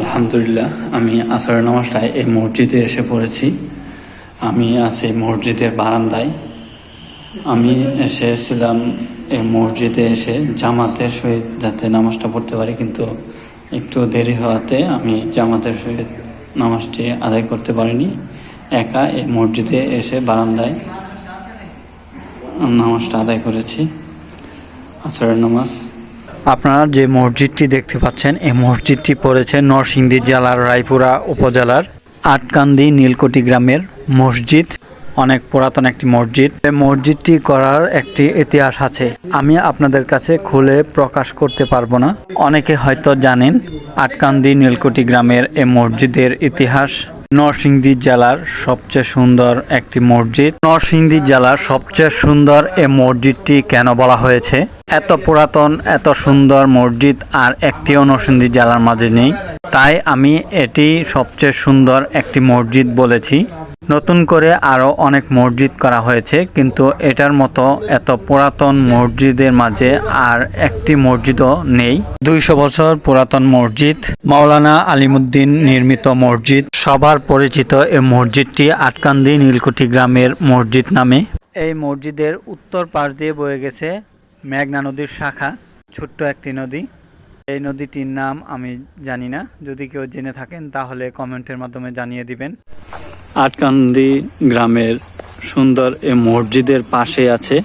আলহামদুলিল্লাহ, আমি আসরের নামাজটায় এই মসজিদে এসে পড়েছি। আমি আছি মসজিদের বারান্দায়। আমি এসেছিলাম এই মসজিদে এসে জামাতের সহিত যাতে নামাজটা পড়তে পারি, কিন্তু একটু দেরি হওয়াতে আমি জামাতের সহিত নামাজটি আদায় করতে পারিনি। একা এই মসজিদে এসে বারান্দায় নামাজটা আদায় করেছি। আসরের নামাজ আপনারা যে মসজিদটি দেখতে পাচ্ছেন, এই মসজিদটি পড়েছে নরসিংদী জেলার রায়পুরা উপজেলার আটকান্দি নীলকটি গ্রামের মসজিদ। অনেক পুরাতন একটি মসজিদ। এই মসজিদটি করার একটি ইতিহাস আছে। আমি আপনাদের কাছে খুলে প্রকাশ করতে পারব না। অনেকে হয়তো জানেন, আটকান্দি নীলকটি গ্রামের এই মসজিদের ইতিহাস। নরসিংদী জেলার সবচেয়ে সুন্দর একটি মসজিদ। নরসিংদী জেলার সবচেয়ে সুন্দর এ মসজিদটি কেন বলা হয়েছে? এত পুরাতন, এত সুন্দর মসজিদ আর একটিও নরসিংদী জেলার মাঝে নেই। তাই আমি এটি সবচেয়ে সুন্দর একটি মসজিদ বলেছি। নতুন করে আরও অনেক মসজিদ করা হয়েছে, কিন্তু এটার মতো এত পুরাতন মসজিদের মাঝে আর একটি মসজিদও নেই। দুইশো বছর পুরাতন মসজিদ, মাওলানা আলিমুদ্দিন নির্মিত মসজিদ। সবার পরিচিত এই মসজিদটি আটকান্দি নীলকুঠি গ্রামের মসজিদ নামে। এই মসজিদের উত্তর পাশ দিয়ে বয়ে গেছে মেঘনা নদীর শাখা, ছোট্ট একটি নদী। এই নদীটির নাম আমি জানি না, যদি কেউ জেনে থাকেন তাহলে কমেন্টের মাধ্যমে জানিয়ে দিবেন। আটকান্দি গ্রামের সুন্দর এই মসজিদের পাশে আছে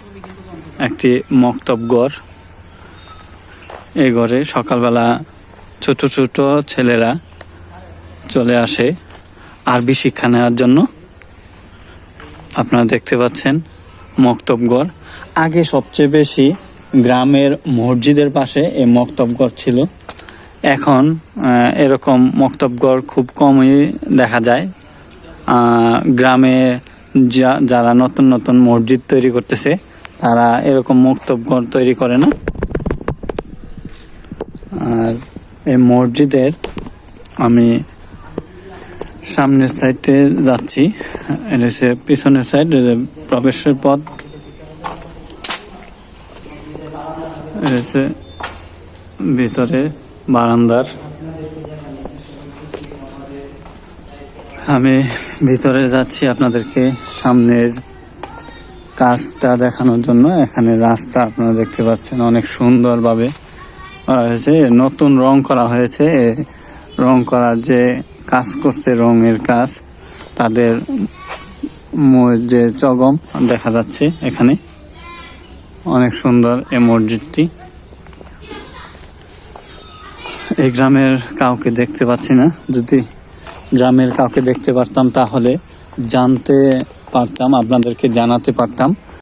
একটি মক্তবঘর এই ঘরে সকালবেলা ছোট ছোট ছেলেরা চলে আসে আরবি শিক্ষা নেওয়ার জন্য। আপনারা দেখতে পাচ্ছেন মক্তবঘর আগে সবচেয়ে বেশি গ্রামের মসজিদের পাশে এই মক্তবঘর ছিল। এখন এরকম মক্তবঘর খুব কমই দেখা যায়। গ্রামে যা- যারা নতুন নতুন মসজিদ তৈরি করতেছে, তারা এরকম মক্তবঘর তৈরি করে না। আর এই মসজিদের আমি সামনের সাইডে যাচ্ছি। হচ্ছে পিছনের সাইড প্রবেশের পথ। ভিতরে বারান্দার আমি ভিতরে যাচ্ছি আপনাদেরকে সামনের কাজটা দেখানোর জন্য। এখানে রাস্তা আপনারা দেখতে পাচ্ছেন অনেক সুন্দরভাবে করা হয়েছে। নতুন রং করা হয়েছে। এ রং করার যে কাজ করছে রঙের কাজ, তাদের যে চগম দেখা যাচ্ছে এখানে। অনেক সুন্দর এই মসজিদটি। এই গ্রামের কাউকে দেখতে পাচ্ছি না। যদি গ্রামের কাউকে দেখতে পারতাম তাহলে জানতে পারতাম আপনাদেরকে জানাতে পারতাম।